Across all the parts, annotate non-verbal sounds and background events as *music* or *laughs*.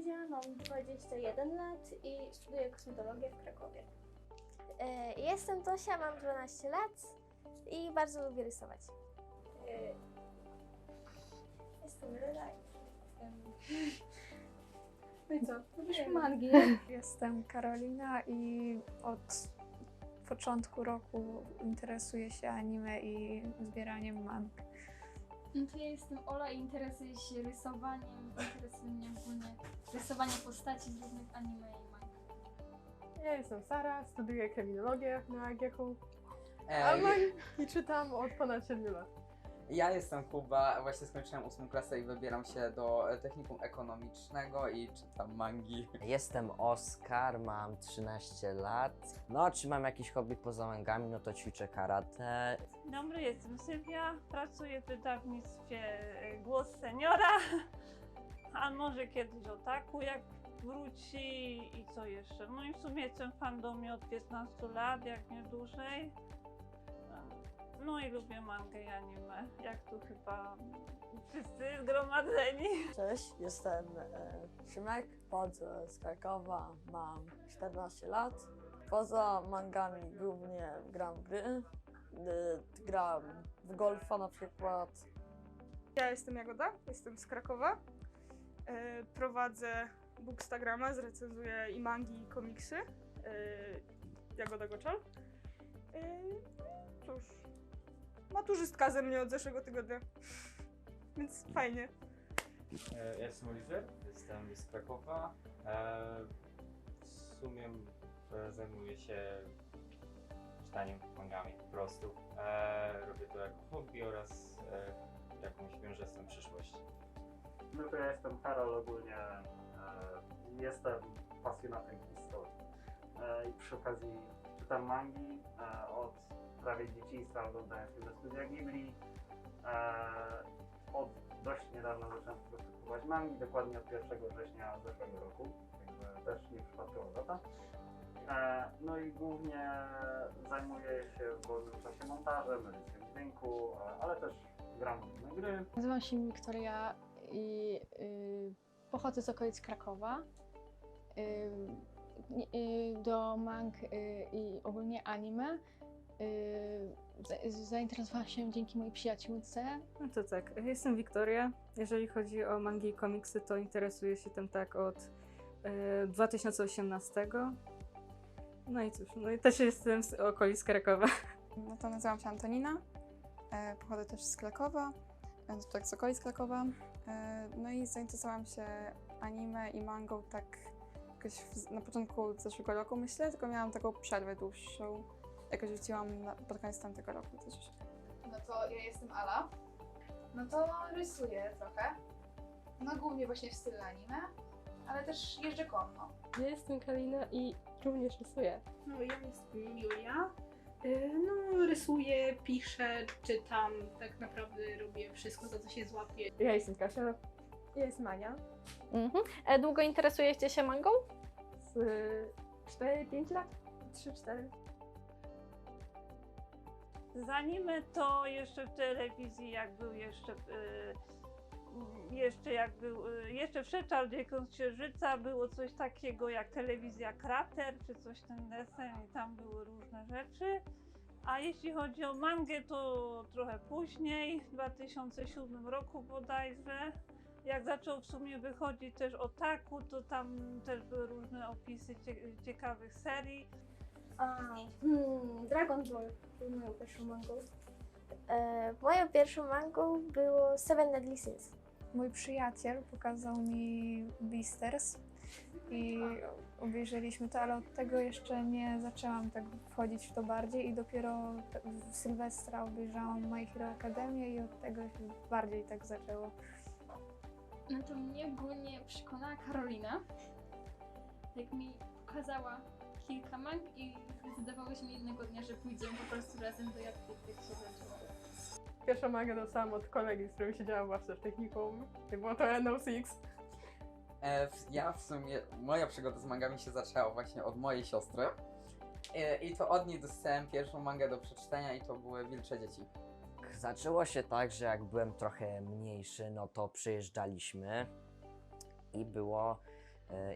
Zuzia, mam 21 lat i studiuję kosmetologię w Krakowie. E, Jestem Tosia, mam 12 lat i bardzo lubię rysować. E, Jestem Ryla i jestem... No i co? Lubisz mangi. *laughs* Jestem Karolina i od początku roku interesuję się anime i zbieraniem mang. No to ja jestem Ola i interesuję się rysowaniem, interesuje mnie ogólnie rysowanie postaci z różnych anime i manga. Ja jestem Sara, studiuję kryminologię na AGH, a mangi czytam od ponad 7 lat. Ja jestem Kuba, właśnie skończyłem 8 klasę i wybieram się do e, technikum ekonomicznego i czytam mangi. Jestem Oskar, mam 13 lat. No, czy mam jakieś hobby poza mangami, no to ćwiczę karate. Dzień dobry, jestem Sylwia, pracuję w wydawnictwie e, Głos Seniora, a może kiedyś Otaku, jak wróci i co jeszcze. No i w sumie jestem w fandomie od 15 lat, jak nie dłużej. No i lubię mangę i anime, jak tu chyba wszyscy zgromadzeni. Cześć, jestem e, Szymek, pochodzę z Krakowa, mam 14 lat. Poza mangami głównie gram w gry. E, gram w golfa na przykład. Ja jestem Jagoda, jestem z Krakowa. E, prowadzę Bookstagrama, zrecenzuję i mangi, i komiksy. E, Jagoda Goczal. E, cóż, maturzystka ze mnie od zeszłego tygodnia. Więc fajnie. E, Ja jestem Oliver, jestem z Krakowa. E, W sumie e, zajmuję się czytaniem mangami po prostu. E, Robię to jako hobby oraz e, jakąś tym przyszłość. No to ja jestem Karol, ogólnie e, jestem pasjonatem historii. E, I przy okazji czytam mangi e, od prawie dzieciństwa, oglądając filmy Studia Ghibli. E, od dość niedawna zacząłem kupować mangi, dokładnie od 1 września zeszłego roku, także też nieprzypadkowa data. E, no i głównie zajmuję się w wolnym czasie montażem, edycją dźwięku, ale też gram w różne gry. Nazywam się Wiktoria i y, pochodzę z okolic Krakowa. Y, y, do mang i ogólnie anime y, za- zainteresowałam się dzięki mojej przyjaciółce. No to tak, jestem Wiktoria. Jeżeli chodzi o mangi i komiksy, to interesuję się tym tak od e, 2018. No i cóż, no i też jestem z okolic Krakowa. No to nazywam się Antonina, e, pochodzę też z Krakowa, e, tak z okolic Krakowa. E, no i zainteresowałam się anime i mangą tak jakoś w, na początku zeszłego roku myślę, tylko miałam taką przerwę dłuższą. Jakoś wróciłam na, pod koniec tamtego roku też. No to ja jestem Ala. No to rysuję trochę. No głównie właśnie w stylu anime, ale też jeżdżę konno. Ja jestem Kalina i również rysuję. No ja jestem Julia. Y, No rysuję, piszę, czytam, tak naprawdę robię wszystko, za co się złapię. Ja jestem Kasia. Ja jestem Ania. Mhm. E, Długo interesujecie się mangą? Z 4-5 lat? 3-4. Z anime to jeszcze w telewizji, jak był jeszcze, y, jeszcze jak był, y, jeszcze z Księżyca było coś takiego jak telewizja Krater, czy coś ten desen i tam były różne rzeczy. A jeśli chodzi o mangę, to trochę później, w 2007 roku bodajże. Jak zaczął w sumie wychodzić też Otaku, to tam też były różne opisy cie- ciekawych serii. A, hmm, Dragon Ball był moją pierwszą mangą. E, Moją pierwszą mangą było Seven Deadly Sins. Mój przyjaciel pokazał mi Beasters i obejrzeliśmy to, ale od tego jeszcze nie zaczęłam tak wchodzić w to bardziej i dopiero w Sylwestra obejrzałam My Hero Academia i od tego się bardziej tak zaczęło. No to mnie ogólnie przekonała Karolina. Jak mi pokazała kilka mang i zdecydowałyśmy jednego dnia, że pójdziemy po prostu razem do jadki, tak się zaczęło. Dostałam od kolegi, z którym siedziałam właśnie w technikum. I było to NO6. E, w- Ja w sumie, moja przygoda z mangami się zaczęła właśnie od mojej siostry. E, I to od niej dostałem pierwszą mangę do przeczytania i to były Wilcze Dzieci. Zaczęło się tak, że jak byłem trochę mniejszy, no to przyjeżdżaliśmy i było,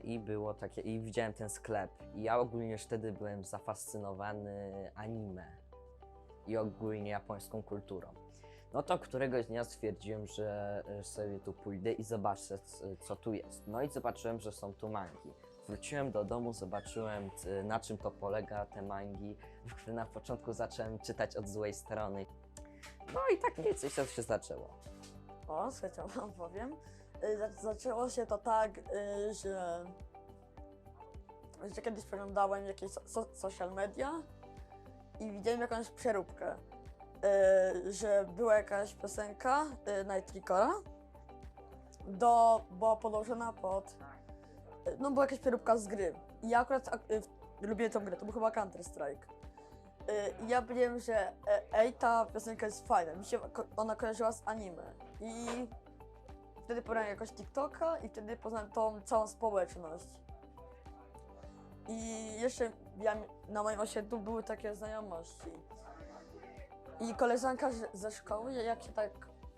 i było takie, i widziałem ten sklep. I ja ogólnie już wtedy byłem zafascynowany anime i ogólnie japońską kulturą. No to któregoś dnia stwierdziłem, że e, sobie tu pójdę i zobaczę, co tu jest. No i zobaczyłem, że są tu mangi. Wróciłem do domu, zobaczyłem, na czym to polega, te mangi. Na początku zacząłem czytać od złej strony. No i tak mniej więcej się zaczęło. O, słuchajcie, wam *laughs* powiem. Y, za- Zaczęło się to tak, y, że, że kiedyś przeglądałem jakieś so, so, social media i widziałem jakąś przeróbkę, y, że była jakaś piosenka Night Ricora, do, była podłożona pod, no była jakaś przeróbka z gry. I ja akurat lubię tą grę, to był chyba Counter Strike. Y, I ja wiem, że e, ej, ta piosenka jest fajna, mi się ona kojarzyła z anime. I wtedy pobrałem jakoś TikToka i wtedy poznałem tą całą społeczność. I jeszcze ja, na moim osiedlu były takie znajomości. I koleżanka ze szkoły, jak się tak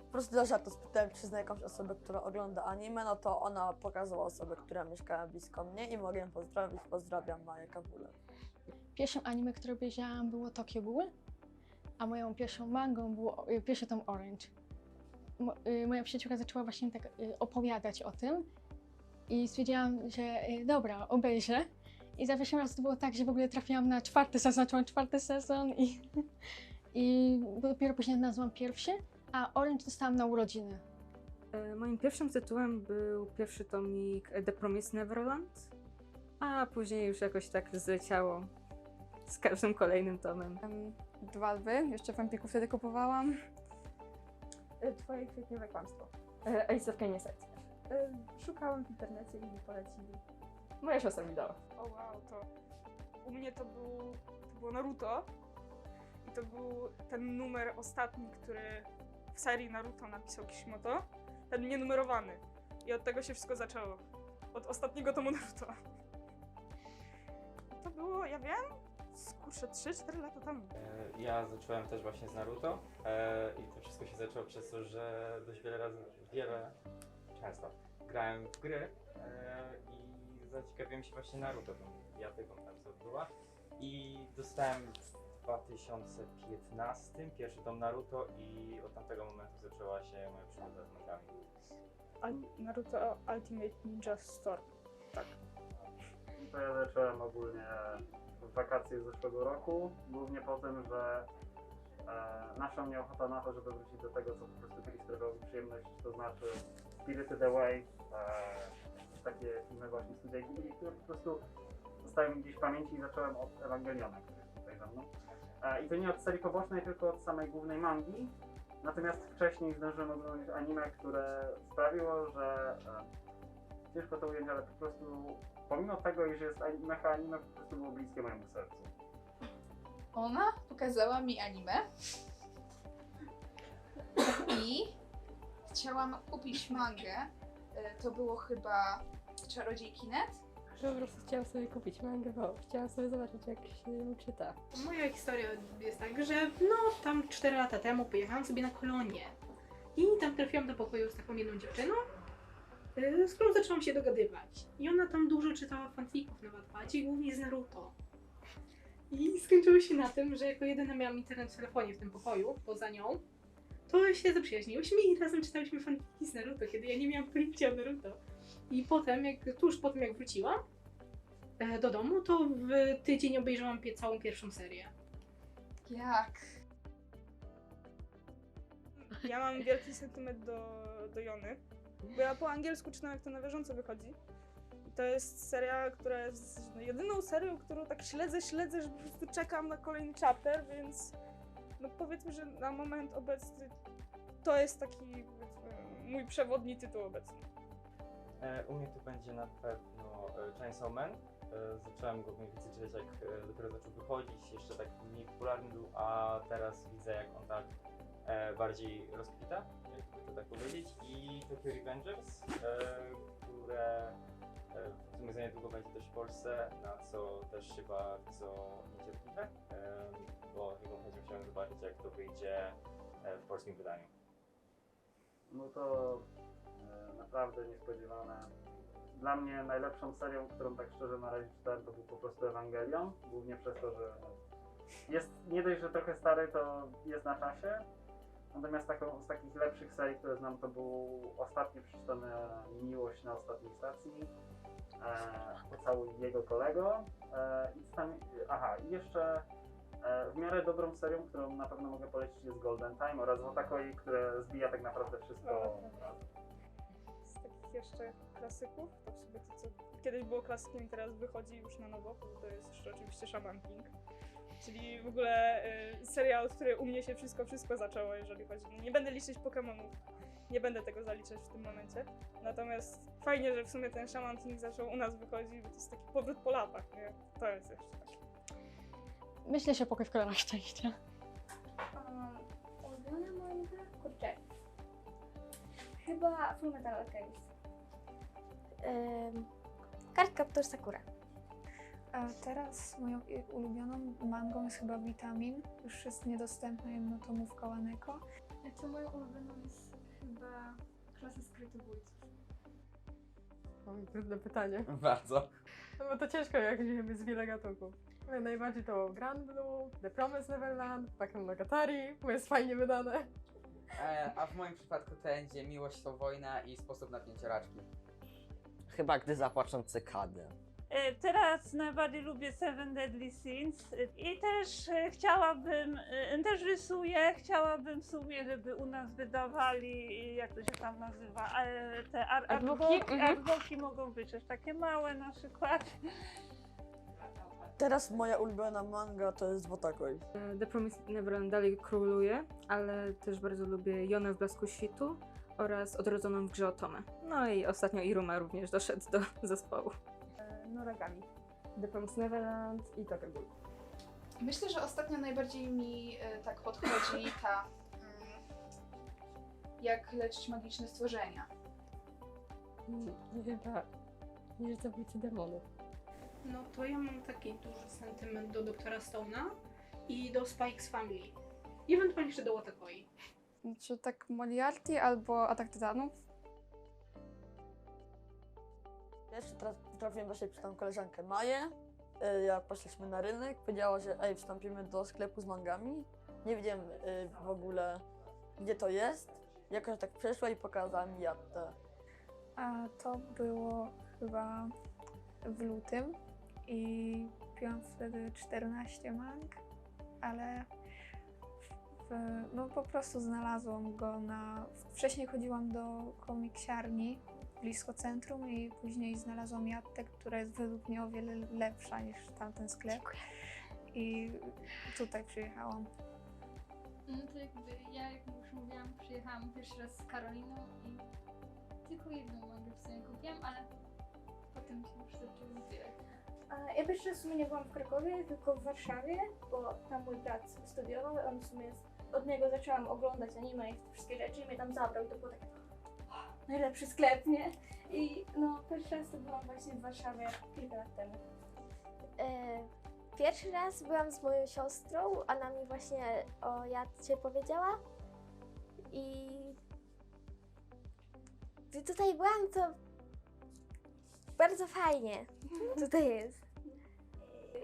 po prostu dla żartu spytałem, czy zna jakąś osobę, która ogląda anime, no to ona pokazała osobę, która mieszkała blisko mnie i mogę ją pozdrowić. Pozdrawiam Maję Kabulę. Pierwszym anime, które obejrzałam było Tokyo Ghoul, a moją pierwszą mangą było pierwszy tom Orange. Y, moja przyjaciółka zaczęła właśnie tak y, opowiadać o tym i stwierdziłam, że y, dobra, obejrzę. I za pierwszym razem to było tak, że w ogóle trafiłam na czwarty sezon, zacząłem czwarty sezon i, i dopiero później nazwałam pierwszy, a Orange dostałam na urodziny. E, Moim pierwszym tytułem był pierwszy tomik The Promised Neverland, a później już jakoś tak zleciało z każdym kolejnym tomem. Dwa lwy, jeszcze w Empiku wtedy kupowałam. Twoje kwietniowe kłamstwo. E, Alice w Krainie Serc. Szukałam w internecie i mi polecili. Moja siostra mi dała. O wow, to u mnie to, był, to było Naruto i to był ten numer ostatni, który w serii Naruto napisał Kishimoto, ten nienumerowany. I od tego się wszystko zaczęło. Od ostatniego tomu Naruto. To było, ja wiem, kurczę, 3-4 lata temu. E, Ja zacząłem też właśnie z Naruto e, i to wszystko się zaczęło przez to, że dość wiele razy, wiele, często grałem w gry e, i zaciekawiłem się właśnie Naruto, tą jatygą tam co była i dostałem w 2015 pierwszy tom Naruto i od tamtego momentu zaczęła się moja przygoda z mangami. Naruto Ultimate Ninja Storm. Tak. To ja zacząłem ogólnie w wakacje zeszłego roku, głównie po tym, że e, naszła mnie ochota na to, żeby wrócić do tego, co po prostu kiedyś sprawiało mi przyjemność, to znaczy Spirited Away, e, takie filmy właśnie Studia Ghibli, które po prostu zostały mi gdzieś w pamięci i zacząłem od Ewangeliona, który jest tutaj ze mną. E, I to nie od serii pobocznej, tylko od samej głównej mangi. Natomiast wcześniej zdążyłem oglądać anime, które sprawiło, że e, ciężko to ująć, ale po prostu pomimo tego, iż jest mecha anime, po prostu było bliskie mojemu sercu. Ona pokazała mi anime i chciałam kupić mangę. E, To było chyba Czarodziejki Net. Że po prostu chciałam sobie kupić mangę, bo chciałam sobie zobaczyć, jak się ją czyta. Moja historia jest tak, że no tam 4 lata temu pojechałam sobie na kolonię i tam trafiłam do pokoju z taką jedną dziewczyną, z którą zaczęłam się dogadywać. I ona tam dużo czytała fanfików na Wattpadzie, głównie z Naruto. I skończyło się na tym, że jako jedyna miałam internet w telefonie w tym pokoju, poza nią, to się zaprzyjaźniłyśmy i razem czytałyśmy fanfiki z Naruto, kiedy ja nie miałam pojęcia o Naruto. I potem, jak, tuż po tym jak wróciłam e, do domu, to w tydzień obejrzałam pie- całą pierwszą serię. Jak? Ja mam wielki sentyment do, do Jony, bo ja po angielsku czytam jak to na bieżąco wychodzi. I to jest seria, która jest no, jedyną serią, którą tak śledzę, śledzę, że po prostu czekam na kolejny chapter, więc no powiedzmy, że na moment obecny to jest taki mój przewodni tytuł obecny. E, U mnie to będzie na pewno e, Chainsaw Man. E, Zacząłem go mniej więcej czytać jak dopiero zaczął wychodzić, jeszcze tak mniej popularny był, a teraz widzę jak on tak e, bardziej rozkwita, jakby to tak powiedzieć. I Tokyo Revengers, e, które e, w sumie za niedługo będzie też w Polsce, na co też się bardzo niecierpliwe, e, bo jego chęcią chciałem zobaczyć jak to wyjdzie e, w polskim wydaniu. No to naprawdę niespodziewane dla mnie najlepszą serią, którą tak szczerze na razie czytałem, to był po prostu Evangelion. Głównie przez to, że jest nie dość, że trochę stary, to jest na czasie. Natomiast taką z takich lepszych serii, które znam, to był ostatnio przeczytany Miłość na ostatniej stacji. E, pocałuj jego kolego. E, i tam, aha, i jeszcze e, w miarę dobrą serią, którą na pewno mogę polecić jest Golden Time oraz Wotakoi, które zbija tak naprawdę wszystko. Z takich jeszcze klasyków, to w sumie to co kiedyś było klasykiem i teraz wychodzi już na nowo, to jest jeszcze oczywiście Shaman King. Czyli w ogóle y, serial, od której u mnie się wszystko, wszystko zaczęło, jeżeli chodzi. Nie będę liczyć Pokemonów, nie będę tego zaliczać w tym momencie. Natomiast fajnie, że w sumie ten Shaman King zaczął u nas wychodzić, bo to jest taki powrót po latach, nie? To jest jeszcze takie. Myślę się pokój w kolorach szczęścia. Ulubione manga? Kurczę. Chyba Full Metal Alchemist. Ym, Cardcaptor Sakura. A teraz moją ulubioną mangą jest chyba Vitamin. Już jest niedostępna jednotomówka Waneko. Znaczy moją ulubioną jest chyba Klasa Skrytobójców. Oj, trudne pytanie. *laughs* Bardzo. No bo to ciężko, jak jest wiele gatunków. Najbardziej to Grand Blue, The Promised Neverland, Bakemonogatari, bo jest fajnie wydane. E, a w moim przypadku to będzie Miłość to wojna i Sposób na pięcioraczki. Chyba gdy zapłaczą cykady. E, Teraz najbardziej lubię Seven Deadly Sins e, i też e, chciałabym, też rysuję, chciałabym w sumie, żeby u nas wydawali, jak to się tam nazywa, te ar- Artbooki? artbooki, Mhm. artbooki mogą być też takie małe na przykład. Teraz moja ulubiona manga to jest Wotakoi. The Promised Neverland dalej króluje, ale też bardzo lubię Jonę w Blasku Świtu oraz Odrodzoną w grze Otome. No i ostatnio Iruma również doszedł do *laughs* zespołu. Noragami. The Promised Neverland i Tokyo Ghoul. Myślę, że ostatnio najbardziej mi e, tak podchodzi ta. Mm, jak leczyć magiczne stworzenia. Nie chyba niż zabójcy demonów. No to ja mam taki duży sentyment do doktora Stone'a i do Spike's Family. I ewentualnie jeszcze do Watakoi. Czy tak Moriarty albo Atak Tytanów? Jeszcze tra- trafiłem właśnie przy tą koleżankę Maję. Y, Jak poszliśmy na rynek, powiedziała, że ej, wstąpimy do sklepu z mangami. Nie wiedziałem y, w ogóle, gdzie to jest. Jakoś tak przeszła i pokazała mi Jattę. A to było chyba w lutym i piłam wtedy 14 mang, ale w, no po prostu znalazłam go na... Wcześniej chodziłam do komiksiarni blisko centrum i później znalazłam Jattę, która jest według mnie o wiele lepsza niż tamten sklep. I tutaj przyjechałam. No to jakby ja, jak już mówiłam, przyjechałam pierwszy raz z Karoliną i tylko jedną mangę w sumie kupiłam, ale potem się już zaczęły zbierać. Ja pierwszy raz w sumie nie byłam w Krakowie, tylko w Warszawie, bo tam mój brat studiował, on w sumie jest, od niego zaczęłam oglądać anime i te wszystkie rzeczy i mnie tam zabrał i to było takie "Oh, najlepszy sklep, nie? I no pierwszy raz to byłam właśnie w Warszawie kilka lat temu. E, Pierwszy raz byłam z moją siostrą, ona mi właśnie o Jadcie powiedziała i gdy tutaj byłam, to bardzo fajnie *laughs* tutaj jest.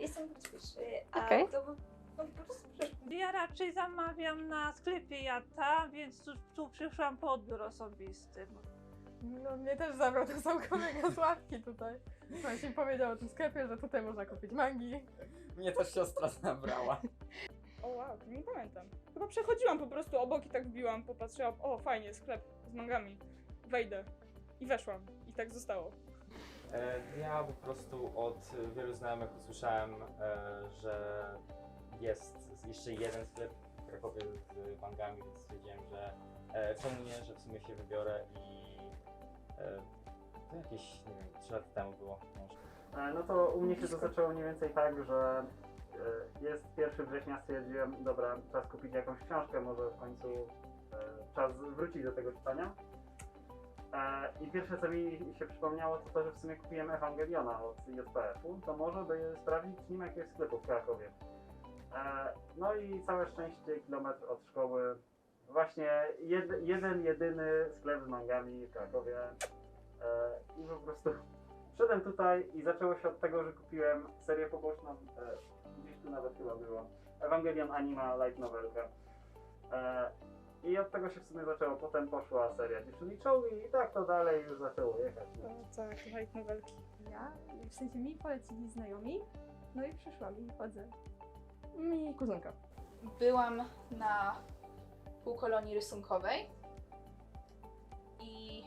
Jestem podpiszy, a Okej. to był no, po prostu Ja raczej zamawiam na sklepie Jata, więc tu, tu przyszłam po odbiór osobisty. No mnie też zabrał sam kolega z ławki tutaj. Właśnie powiedział o tym sklepie, że tutaj można kupić mangi. Mnie też siostra zabrała. O wow, to nie pamiętam. Chyba przechodziłam po prostu obok i tak wbiłam, popatrzyłam, o fajnie, sklep z mangami. Wejdę. I weszłam. I tak zostało. E, Ja po prostu od wielu znajomych usłyszałem, e, że jest jeszcze jeden sklep Krakowie z mangami, więc stwierdziłem, że e, czemu nie, że w sumie się wybiorę i e, to jakieś, nie wiem, 3 lata temu było może. E, No to u mnie się to zaczęło mniej więcej tak, że e, jest 1 września, stwierdziłem, dobra, czas kupić jakąś książkę, może w końcu e, czas wrócić do tego czytania. E, I pierwsze co mi się przypomniało to to, że w sumie kupiłem Ewangeliona od JPF-u, to może by sprawdzić, czy nie ma jakiegoś sklepu w Krakowie. E, No i całe szczęście kilometr od szkoły, właśnie jed, jeden, jedyny sklep z mangami w Krakowie. E, I po prostu *laughs* Wszedłem tutaj i zaczęło się od tego, że kupiłem serię poboczną, e, gdzieś tu nawet chyba było, Evangelion Anima Light Novelkę. I od tego się w sumie zaczęło, potem poszła seria Dziewczyny Czołgi i tak to dalej już zaczęło jechać. To tak, light novelki. Ja, w sensie mi polecili znajomi, no i przyszłam i chodzę. Mi kuzynka. Byłam na półkolonii rysunkowej i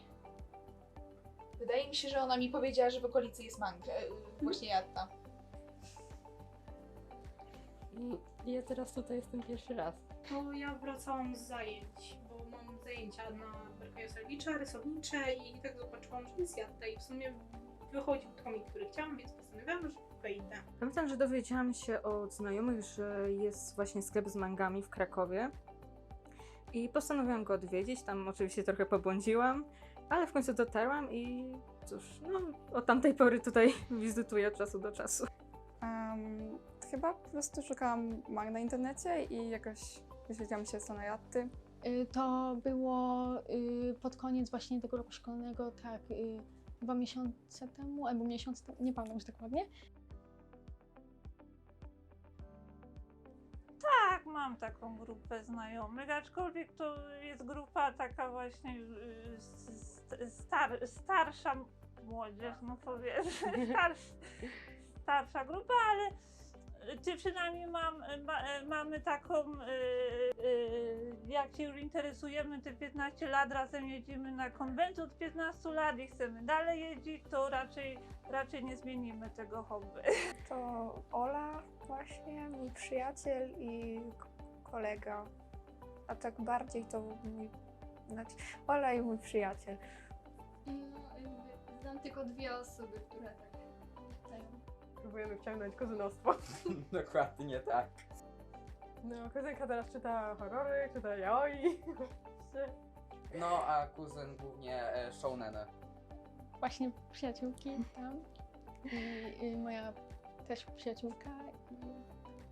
wydaje mi się, że ona mi powiedziała, że w okolicy jest manga. e, Właśnie Jatta. I ja teraz tutaj jestem pierwszy raz. To ja wracałam z zajęć, bo mam zajęcia na Berkojosewicza, rysownicze i tak zobaczyłam, że jest Jatta i w sumie wychodził komik, który chciałam, więc postanowiłam, że Pamiętam, że dowiedziałam się od znajomych, że jest właśnie sklep z mangami w Krakowie. I postanowiłam go odwiedzić. Tam oczywiście trochę pobłądziłam, ale w końcu dotarłam i cóż, no od tamtej pory tutaj *laughs* wizytuję od czasu do czasu. Um, chyba po prostu szukałam mang na internecie i jakoś dowiedziałam się, co na jatty. Y, To było y, pod koniec właśnie tego roku szkolnego, tak, y, dwa miesiące temu, albo miesiąc temu, nie pamiętam już dokładnie. Mam taką grupę znajomych, aczkolwiek to jest grupa taka właśnie y, star, starsza młodzież, no powiedzmy, *laughs* starsz, starsza grupa, ale dziewczynami mam, ma, mamy taką, y, jak się już interesujemy te 15 lat, razem jedziemy na konwent od 15 lat i chcemy dalej jeździć, to raczej, raczej nie zmienimy tego hobby. *laughs* To Ola właśnie, mój przyjaciel i kolega. A tak bardziej to mój... Znaczy, Ola i mój przyjaciel. No, znam tylko dwie osoby, które tak. Próbujemy wciągnąć kuzynostwo. *laughs* Dokładnie tak. No, kuzynka teraz czyta horrory, czyta yaoi. *laughs* No, a kuzyn głównie e, shouneny. Właśnie przyjaciółki tam i y, moja też przyjaciółka i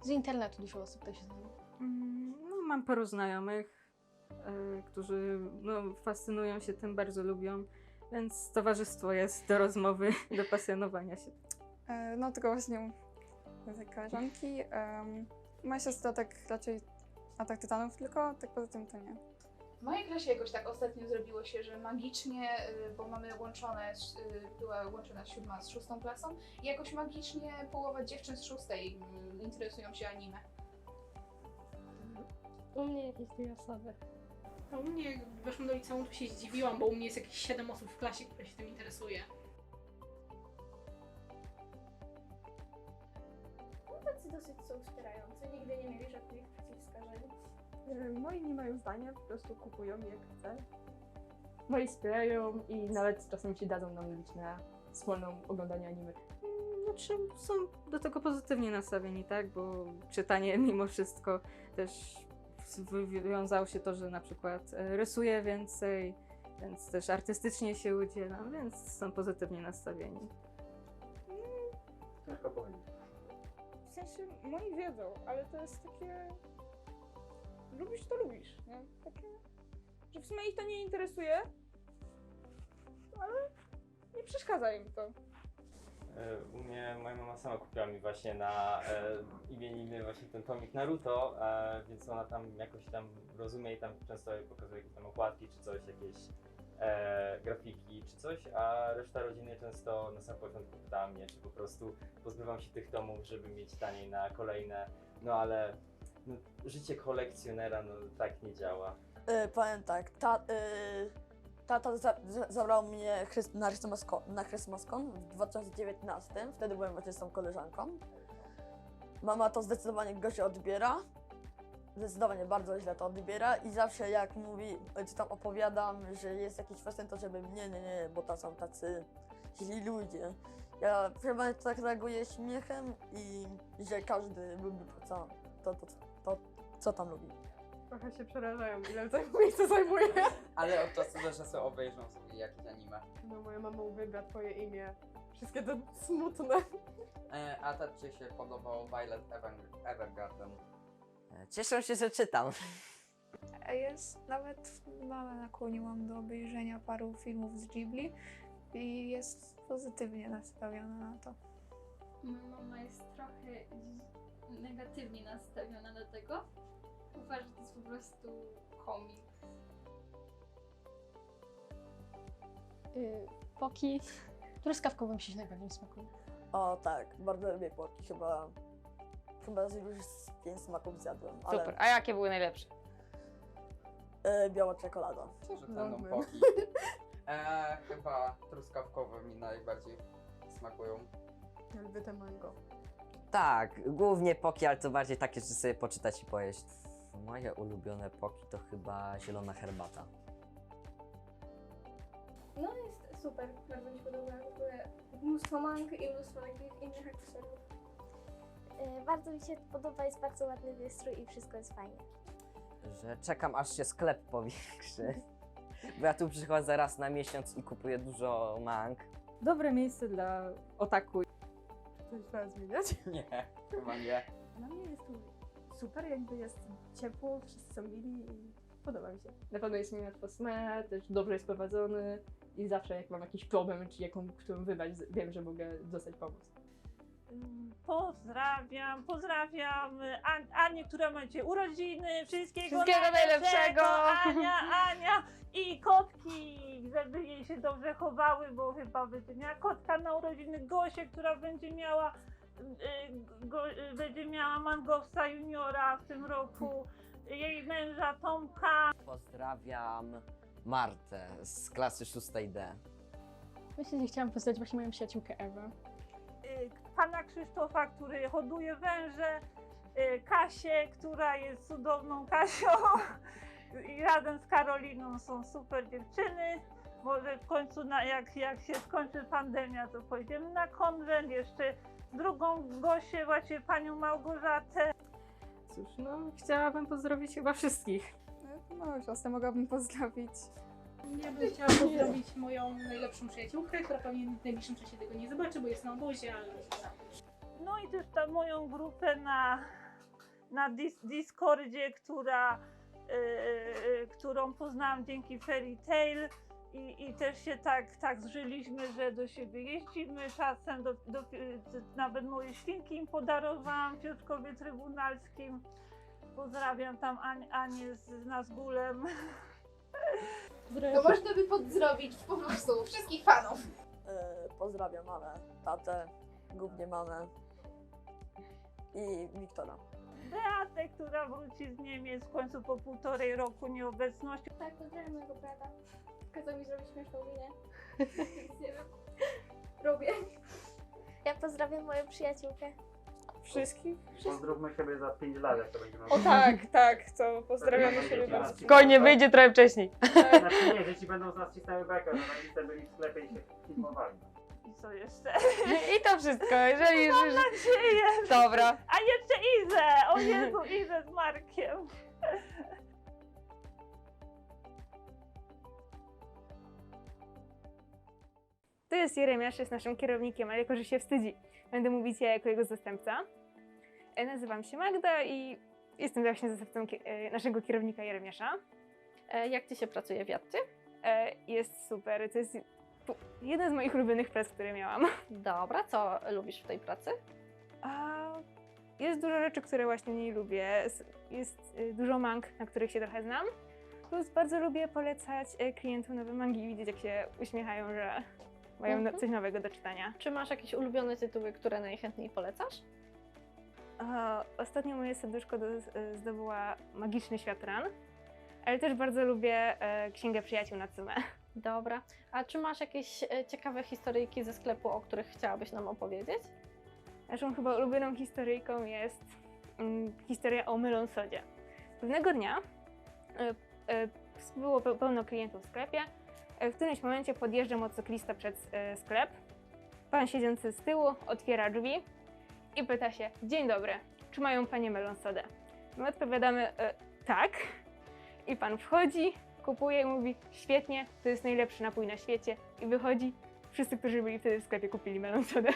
z internetu dużo osób też znam. Mm, No, mam paru znajomych, e, którzy no, fascynują się tym, bardzo lubią, więc towarzystwo jest do rozmowy, *laughs* do pasjonowania się. E, No tylko właśnie u tej koleżanki. Um, moja siostra tak raczej Atak Tytanów tylko, tak poza tym to nie. W mojej klasie jakoś tak ostatnio zrobiło się, że magicznie, y, bo mamy łączone, y, była łączona siódma z szóstą klasą i jakoś magicznie połowa dziewczyn z szóstej y, interesują się anime. U mnie jakieś dwie osoby. A u mnie, jak weszłam do liceum, to się zdziwiłam, bo u mnie jest jakieś 7 osób w klasie, które się tym interesuje. Dosyć są wspierający, nigdy nie mieli żadnych przeciwwskazań. E, Moi nie mają zdania, po prostu kupują jak chcę. Moi wspierają i nawet czasem się dadzą namówić na wspólną oglądanie anime. Znaczy są do tego pozytywnie nastawieni, tak? Bo czytanie *laughs* mimo wszystko też wywiązało się to, że na przykład e, rysuje więcej, więc też artystycznie się udzielam, więc są pozytywnie nastawieni. Ciężko powiedzieć. Sensie, moi wiedzą, ale to jest takie... Lubisz to lubisz, nie? Takie, że w sumie ich to nie interesuje, ale nie przeszkadza im to. E, U mnie moja mama sama kupiła mi właśnie na e, imieniny właśnie ten tomik Naruto, e, więc ona tam jakoś tam rozumie i tam często pokazuje jakieś tam okładki czy coś, jakieś e, grafiki czy coś, a reszta rodziny często na samym początku pytała mnie, czy po prostu pozbywam się tych tomów, żeby mieć taniej na kolejne, no ale no, życie kolekcjonera no tak nie działa. Y, powiem tak, ta, y, tata za, za, zabrał mnie Chrys- na ChristmasCon, na ChristmasCon w 2019, wtedy byłem właśnie z tą koleżanką. Mama to zdecydowanie gorzej odbiera, zdecydowanie bardzo źle to odbiera i zawsze jak mówi, czy tam opowiadam, że jest jakiś festyn, to żeby nie, nie, nie, bo to są tacy źli ludzie. Ja chyba tak reaguję śmiechem i że każdy lubi to, co, to, to, to, co tam lubi. Trochę się przerażają, ile *laughs* zajmuje, co zajmuje. Ale od czasu do czasu obejrzą sobie jakieś anime. No moja mama uwielbia twoje imię. Wszystkie to smutne. E, a tak ci się podobał Violet Ever- Evergarden? Cieszę się, że czytam. Jest nawet małe nakłoniłam do obejrzenia paru filmów z Ghibli i jest pozytywnie nastawiona na to. Moja mama jest trochę negatywnie nastawiona do tego. Uważa, że to jest po prostu komiks. Y, poki truskawkowe mi się najbardziej smakują. O tak, bardzo lubię płotki, chyba, chyba już z pięć smaków zjadłem, ale Super. A jakie były najlepsze? e, biała czekolada. Że będą Dobra. *laughs* poki? E, chyba truskawkowe mi najbardziej smakują. Ja lubię te mango. Tak, głównie poki, ale to bardziej takie, że sobie poczytać i pojeść. Moje ulubione poki to chyba zielona herbata. No jest super, bardzo mi się podoba. W ogóle mnóstwo mang i mnóstwo takich innych akcesoriów. E, Bardzo mi się podoba, jest bardzo ładny wystrój i wszystko jest fajnie. Że czekam aż się sklep powiększy. *laughs* Bo ja tu przychodzę raz na miesiąc i kupuję dużo mang. Dobre miejsce dla otaku. Coś trzeba zmieniać? *laughs* Nie, chyba nie. Dla mnie jest tu super, jakby jest ciepło, wszyscy są mili i podoba mi się. Na pewno jest mi łatwo smer, też dobrze jest prowadzony i zawsze jak mam jakiś problem, czy jaką, którą wybrać, wiem, że mogę dostać pomoc. Pozdrawiam, pozdrawiam An- Anię, która macie urodziny, wszystkiego, Wszystkiego najlepszego. Ania, Ania i kotki, żeby jej się dobrze chowały, bo chyba będzie miała kotka na urodziny, Gosię, która będzie miała y, go, y, będzie miała Mangowsa Juniora w tym roku, jej męża Tomka, Pozdrawiam Martę z klasy 6D. Myślę, że chciałam poznać właśnie moją przyjaciółkę Ewę. Pana Krzysztofa, który hoduje węże, y, Kasię, która jest cudowną Kasią i razem z Karoliną są super dziewczyny. Może w końcu, na, jak, jak się skończy pandemia, to pojedziemy na konwent. Jeszcze drugą Gosię, właśnie panią Małgorzatę. Cóż, no chciałabym pozdrowić chyba wszystkich. No, siostrę mogłabym pozdrowić. Ja bym chciała pozdrowić moją najlepszą przyjaciółkę, która pewnie w najbliższym czasie tego nie zobaczy, bo jest na obozie, ale No i też ta moją grupę na, na dis Discordzie, która, y, y, którą poznałam dzięki Fairy Tail. I, I też się tak, tak zżyliśmy, że do siebie jeździmy czasem, do, do, nawet moje świnki im podarowałam Piotrkowie Trybunalskim. Pozdrawiam tam Ani, Anię z Nazgulem. *laughs* To można by pozdrowić po prostu wszystkich fanów. E, pozdrawiam mamę, tatę, głównie mamę i Wiktora. Beatę, która wróci z Niemiec w końcu po półtorej roku nieobecności. Tak, pozdrawiam mojego brata. Kazał mi zrobić śmieszną minę. *laughs* Nie wiem. Robię. Ja pozdrawiam moją przyjaciółkę. Wszystkich? Pozdrówmy siebie za 5 lat, jak to będziemy O tak, tak, to pozdrawiamy siebie bardzo. Spokojnie, wyjdzie trochę wcześniej. Znaczy nie, dzieci będą z nas cisnęły bekę, że rodzice byli w sklepie i się filmowali. I co jeszcze? I to wszystko, jeżeli... Mam nadzieję. Dobra. A jeszcze Izę! O Jezu, Izę z Markiem. To jest Jeremiasz, jest naszym kierownikiem, ale jako, że się wstydzi, będę mówić ja jako jego zastępca. E, Nazywam się Magda i jestem właśnie zastępcą e, naszego kierownika Jeremiasza. Jak Ci się pracuje w Jadcie? Jest super, to jest jedna z moich ulubionych prac, które miałam. Dobra, co lubisz w tej pracy? Jest dużo rzeczy, które właśnie nie lubię. Jest dużo mang, na których się trochę znam. Plus bardzo lubię polecać e, klientom nowe mangi i widzieć, jak się uśmiechają, że mają Mhm. coś nowego do czytania. Czy masz jakieś ulubione tytuły, które najchętniej polecasz? Ostatnio moje serduszko do, zdobyła Magiczny Świat Ran, ale też bardzo lubię e, Księgę Przyjaciół Natsume. Dobra. A czy masz jakieś e, ciekawe historyjki ze sklepu, o których chciałabyś nam opowiedzieć? Naszą chyba ulubioną historyjką jest mm, historia o Melonsodzie. Pewnego dnia e, było pe- pełno klientów w sklepie. E, w którymś momencie podjeżdża motocyklista przed e, sklep. Pan siedzący z tyłu otwiera drzwi i pyta się: Dzień dobry, czy mają panie melonsodę? My odpowiadamy: e, Tak. I pan wchodzi, kupuje i mówi: Świetnie, to jest najlepszy napój na świecie. I wychodzi. Wszyscy, którzy byli wtedy w sklepie, kupili melonsodę.